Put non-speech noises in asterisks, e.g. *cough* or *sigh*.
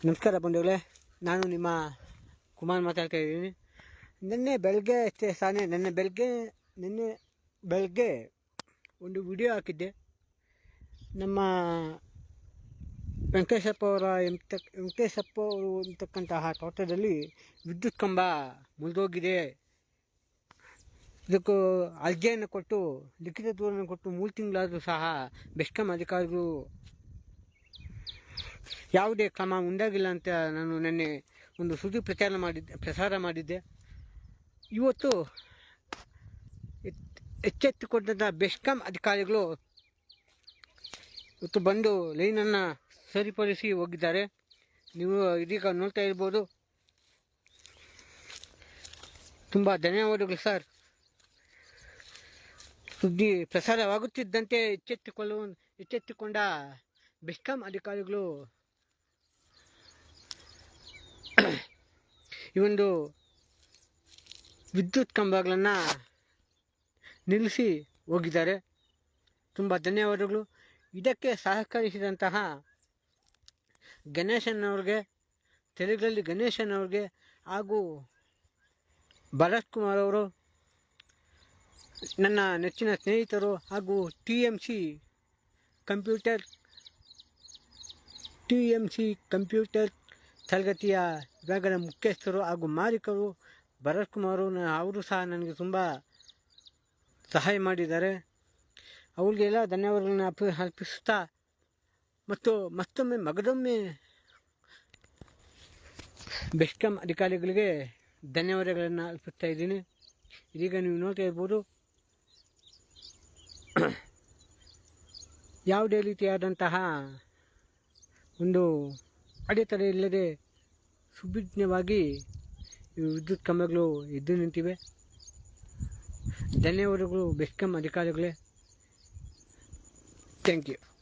ನಮಸ್ಕಾರ ಬಂಧುಗಳೇ, ನಾನು ನಿಮ್ಮ ಕುಮಾರ್ ಮಾತಾಡ್ತಾ ಇದ್ದೀನಿ. ನಿನ್ನೆ ಬೆಳಗ್ಗೆ ಅಷ್ಟೇ ಸಾನೆ, ನಿನ್ನೆ ಬೆಳಗ್ಗೆ ನಿನ್ನೆ ಬೆಳಗ್ಗೆ ಒಂದು ವಿಡಿಯೋ ಹಾಕಿದ್ದೆ. ನಮ್ಮ ವೆಂಕಟೇಶಪ್ಪ ಅವರ ಎಂತ, ವೆಂಕಟೇಶಪ್ಪ ಅವರು ಅಂತಕ್ಕಂತಹ ತೋಟದಲ್ಲಿ ವಿದ್ಯುತ್ ಕಂಬ ಮುರಿದೋಗಿದೆ ಇದಕ್ಕೂ ಅರ್ಜಿಯನ್ನು ಕೊಟ್ಟು, ಲಿಖಿತ ದೂರನ್ನು ಕೊಟ್ಟು ಮೂರು ತಿಂಗಳಾದರೂ ಸಹ ಬೆಸ್ಕಾಂ ಅಧಿಕಾರಿಗಳು ಯಾವುದೇ ಕ್ರಮ ಉಂಡಾಗಿಲ್ಲ ಅಂತ ನಾನು ನಿನ್ನೆ ಒಂದು ಸುದ್ದಿ ಪ್ರಚಾರ ಮಾಡಿದ್ದೆ, ಪ್ರಸಾರ ಮಾಡಿದ್ದೆ. ಇವತ್ತು ಎಚ್- ಎಚ್ಚೆತ್ತುಕೊಂಡಂಥ ಬೆಸ್ಕಾಂ ಅಧಿಕಾರಿಗಳು ಇವತ್ತು ಬಂದು ಲೈನನ್ನು ಸರಿಪಡಿಸಿ ಹೋಗಿದ್ದಾರೆ. ನೀವು ಇದೀಗ ನೋಡ್ತಾ ಇರ್ಬೋದು. ತುಂಬ ಧನ್ಯವಾದಗಳು ಸರ್. ಸುದ್ದಿ ಪ್ರಸಾರವಾಗುತ್ತಿದ್ದಂತೆ ಎಚ್ಚೆತ್ತುಕೊಳ್ಳುವ ಎಚ್ಚೆತ್ತುಕೊಂಡ ಬೆಸ್ಕಾಂ ಅಧಿಕಾರಿಗಳು ಈ ಒಂದು ವಿದ್ಯುತ್ ಕಂಬಗಳನ್ನು ನಿಲ್ಲಿಸಿ ಹೋಗಿದ್ದಾರೆ. ತುಂಬ ಧನ್ಯವಾದಗಳು. ಇದಕ್ಕೆ ಸಹಕರಿಸಿದಂತಹ ಗಣೇಶನ್ ಅವ್ರಿಗೆ, ತೆಲುಗಲ್ಲಿ ಗಣೇಶನ್ ಅವ್ರಿಗೆ ಹಾಗೂ ಭರತ್ ಕುಮಾರ್ ಅವರು, ನನ್ನ ನೆಚ್ಚಿನ ಸ್ನೇಹಿತರು ಹಾಗೂ T M C computer T M C computer ತರಗತಿಯ ವಿಭಾಗದ ಮುಖ್ಯಸ್ಥರು ಹಾಗೂ ಮಾಲೀಕರು ಭರತ್ ಕುಮಾರ್ ಅವರು ಸಹ ನನಗೆ ತುಂಬ ಸಹಾಯ ಮಾಡಿದ್ದಾರೆ. ಅವರಿಗೆಲ್ಲ ಧನ್ಯವಾದಗಳನ್ನ ಅರ್ಪಿ ಅರ್ಪಿಸುತ್ತಾ ಮತ್ತು ಮತ್ತೊಮ್ಮೆ ಮಗದೊಮ್ಮೆ ಬೆಸ್ಕಾಂ ಅಧಿಕಾರಿಗಳಿಗೆ ಧನ್ಯವಾದಗಳನ್ನು ಅರ್ಪಿಸ್ತಾ ಇದ್ದೀನಿ. ಇದೀಗ ನೀವು ನೋಡ್ತಾ ಇರ್ಬೋದು. *clears throat* ಯಾವುದೇ ರೀತಿಯಾದಂತಹ ಒಂದು ಅಡೆತಡೆ ಇಲ್ಲದೆ ಸುಭಿಜ್ಞವಾಗಿ ವಿದ್ಯುತ್ ಕಂಬಗಳು ಎದ್ದು ನಿಂತಿವೆ. ಧನ್ಯವಾದಗಳು ಬೆಸ್ಕಾಂ ಅಧಿಕಾರಿಗಳೇ. Thank you.